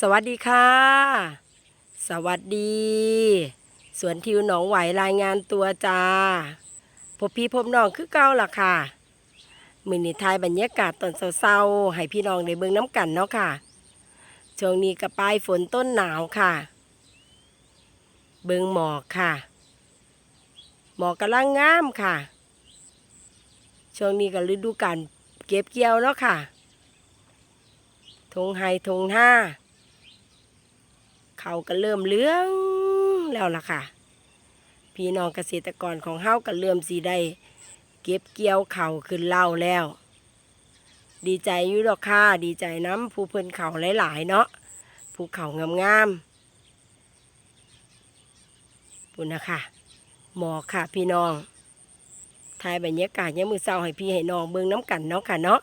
สวัสดีค่ะ สวัสดี สวนทิวหนองไหวรายงานตัวจ้าพบพี่พบน้องคือเก่าล่ะค่ะ มือนิทายบรรยากาศตอนเศร้าๆให้พี่น้องได้เบิ่งน้ำกันเนาะค่ะ ช่วงนี้กับปลายฝนต้นหนาวค่ะ เบิ่งหมอกค่ะ หมอกกำลังงามค่ะ ช่วงนี้ก็ฤดูกาลเก็บเกี่ยวเนาะค่ะทงไฮทงห้า เขาก็เริ่มเหลื้องแล้วล่ะค่ะ พี่น้องเกษตรกรของเฮาก็เริ่มสีได้เก็บเกี่ยวเขาขึ้นเล่าแล้ว ดีใจอยู่ดอกค่ะดีใจน้ำผู้เพิ่นเขาหลายๆเนาะภูเขางามๆปุ่นนะคะหมอค่ะพี่น้องถ่ายบรรยากาศยามมือเศร้าให้พี่ให้น้องเบิ่งน้ำกันเนาะค่ะเนาะ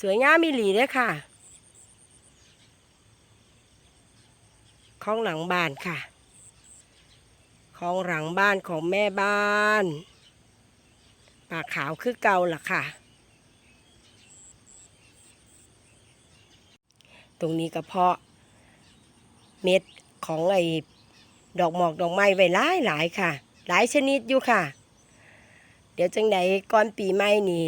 สวยงามมีหลีเด้ค่ะ ของหลังบ้านค่ะ ของหลังบ้านของแม่บ้านปากขาวคือเก่าล่ะค่ะ ตรงนี้ก็เพาะ เม็ดของไอ้ดอกหมอกดอกไม้ไว้หลายหลายค่ะ หลายชนิดอยู่ค่ะ เดี๋ยวจังใดก่อนปีใหม่นี่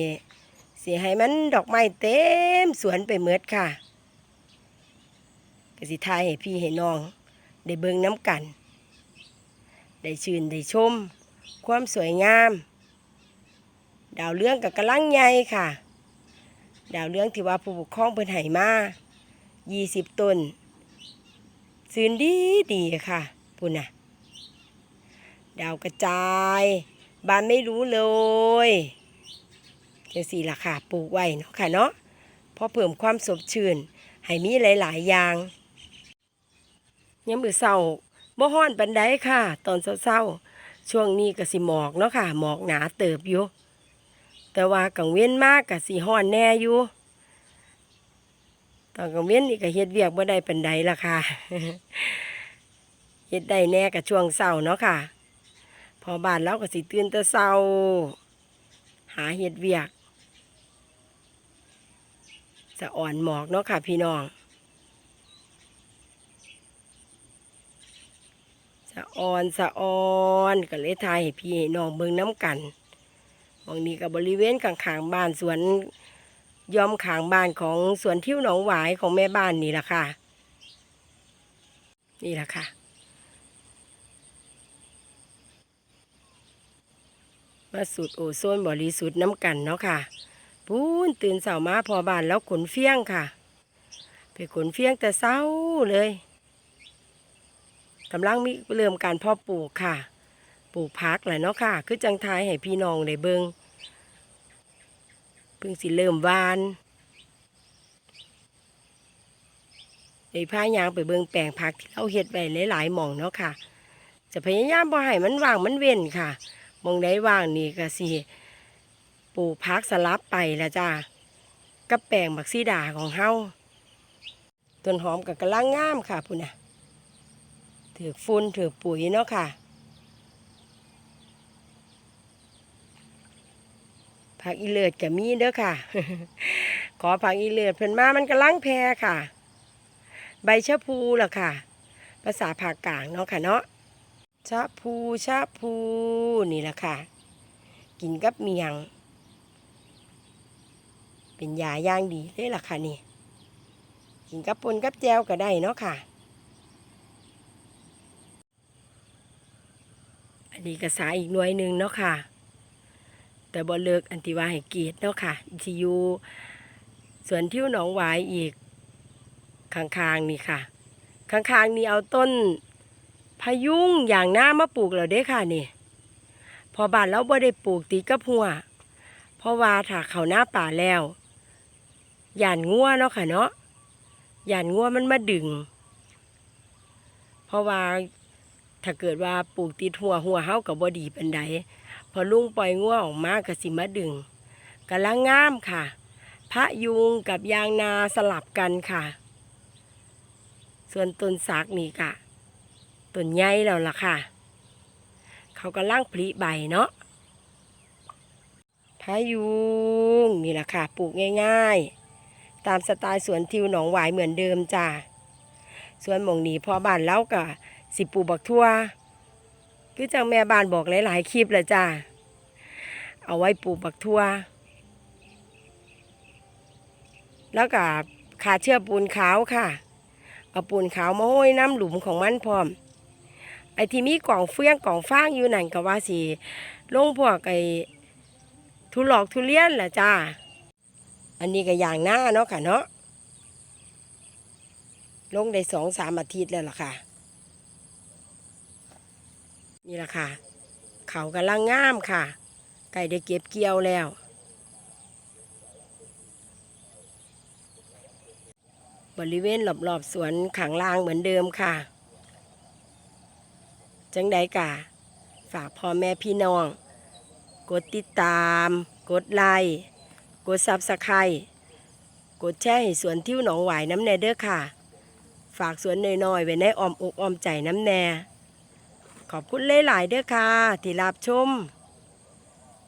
สิให้มันดอกไม้เต็มสวนไปเมดค่ะ ก็สิทายให้พี่ให้น้อง ได้เบิ่งน้ำกัน ได้ชื่นได้ชม ความสวยงาม ดาวเรื่องกับกำลังใหญ่ค่ะ ดาวเรื่องที่ว่าผู้ปกครองเพิ่นให้มา20ต้นซื่นดีดีค่ะปุ่นน่ะ ดาวกระจายบานไม่รู้เลยจังสี่ล่ะค่ะปลูกไว้เนาะค่ะเนาะเพอเพิ่มความสดชื่น ให้มีหลาย ๆ อย่าง ยามมื้อเช้าบ่ฮ้อนปานใดค่ะ ตอนเช้าๆช่วงนี้ก็สิหมอกเนาะค่ะ หมอกหนาเติบอยู่ แต่ว่ากลางเว้นมากก็สิฮ้อนแน่อยู่ตอนกลางเว้นนี่ก็เฮ็ดเวียกบ่ได้ปานใดล่ะค่ะเฮ็ดได้แน่ก็ช่วงเช้าเนาะค่ะ พอบ้านเราก็สิตื่นแต่เช้า หาเฮ็ดเวียก จะอ่อนหมอกเนาะค่ะพี่น้องะอ่อนสะอ่อนก็เลยทายให้พี่ให้น้องเบิ่งน้ำกันบางนี้กับบริเวณข้างๆบ้านสวนยอมข้างบ้านของสวนทิวหนองหวายของแม่บ้านนี่แหละค่ะ นี่แหละค่ะ มาสูดโอโซนบริสุทธิ์น้ำกันเนาะค่ะปูนตื่นเสามาพอบ้านแล้วขนเฟี้ยงค่ะ ไปขนเฟี้ยงแต่เช้าเลย กำลังมีเริ่มการพาะปลูกค่ะ ปลูกพักแหละเนาะค่ะ คือจังทายให้พี่น้องได้เบิงเพิ่งสิเริ่มวานไอ้พายางไปเบิงแปลงผักที่เราเฮ็ดไว้หลายๆหม่องเนาะค่ะ จะพยายามบ่ให้มันว่างมันเว้นค่ะมองใดว่างนี่ก็สิปลูกพักสลับไปละจ้ากับแปลงบักซีดาของเฮาต้นหอมกับกระลังงามค่ะพุ่นน่ะ ถือฝุ่นถือปุ๋ยเนาะค่ะผักอีเลือดกับมีเด้อค่ะ ขอผักอีเลือดเพิ่นมามันกระลังแพรค่ะ ใบชะพูล่ะค่ะ ภาษาภาคกลางเนาะค่ะเนาะชะพูชะพูนี่ล่ะค่ะ กินกับเมียง เป็นยาย่างดีเลยล่ะค่ะนี่ กินกับปนกับแจวก็ได้เนาะค่ะ อันนี้ก็สาอีกหน่วยหนึ่งเนาะค่ะ แต่บ่เลิกอันติวาให้เกียรติเนาะค่ะที่อยู่สวนทิวหนองหวายอีกข้างๆนี่ค่ะข้างๆนี่เอาต้นพยุงอย่างหน้ามาปลูกแล้วเด้ค่ะนี่ พอบ้านเราบ่ได้ปลูกติดกับหัว เพราะว่าถ้าเขาหน้าป่าแล้วหยานงัวเนาะค่ะเนาะหยานงัวมันมาดึง เพราะว่า ถ้าเกิดว่าปลูกติดหัวหัวเฮากับบ่ดีปานใดพอลุงปล่อยงัวออกมาก็สิมาดึงกำลังงามค่ะ พระยุงกับยางนาสลับกันค่ะ ส่วนต้นสากนี่กะต้นใหญ่แล้วล่ะค่ะ เขากำลังผลิใบเนาะพายุงนี่แหละค่ะ ปลูกง่าย ๆ ตามสไตล์สวนทิวหนองหวายเหมือนเดิมจ้าสวนหมองนี้พอบ้านเล้าก็ สิปลูกบักทั่วคือจังแม่บ้านบอกหลายๆคลิปเลยจ้าเอาไว้ปลูกบักทั่ว แล้วก็ขาเชื่อปูนขาวค่ะ เอาปูนขาวมาห้อยน้ำหลุมของมันพร้อม ไอ้ที่มีกล่องเฟื่องกล่องฟางอยู่นั่นก็ว่าสิลงพวกไอ้ทุหลอกทุเรียนแหละจ้า อันนี้ก็อย่างหน้าเนาะค่ะเนาะลงได้สองสามอาทิตย์แล้วล่ะค่ะ นี่แหละค่ะ เขากำลังงามค่ะ ไก่ได้เก็บเกี่ยวแล้ว บริเวณรอบๆสวนขังลางเหมือนเดิมค่ะ จังใดกะ ฝากพ่อแม่พี่น้อง กดติดตาม กดไลค์กดซับสไครต์กดแชร์ให้สวนทิวหนองหวายน้ำแน่เด้อค่ะ ฝากสวนน้อยๆไว้ในอ้อมอกอ้อมใจน้ำแน่ ขอบคุณหลายๆเด้อค่ะ ที่รับชม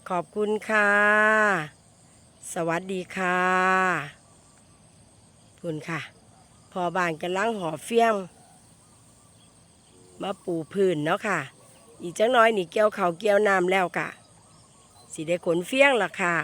ขอบคุณค่ะ สวัสดีค่ะคุณค่ะ พอบานกำลังห่อเฟี้ยง มาปูพื้นเนาะค่ะ อีกจังน้อยนี่เกี่ยวเขาเกี่ยวน้ำแล้วกะสิได้ขนเฟี้ยงล่ะค่ะ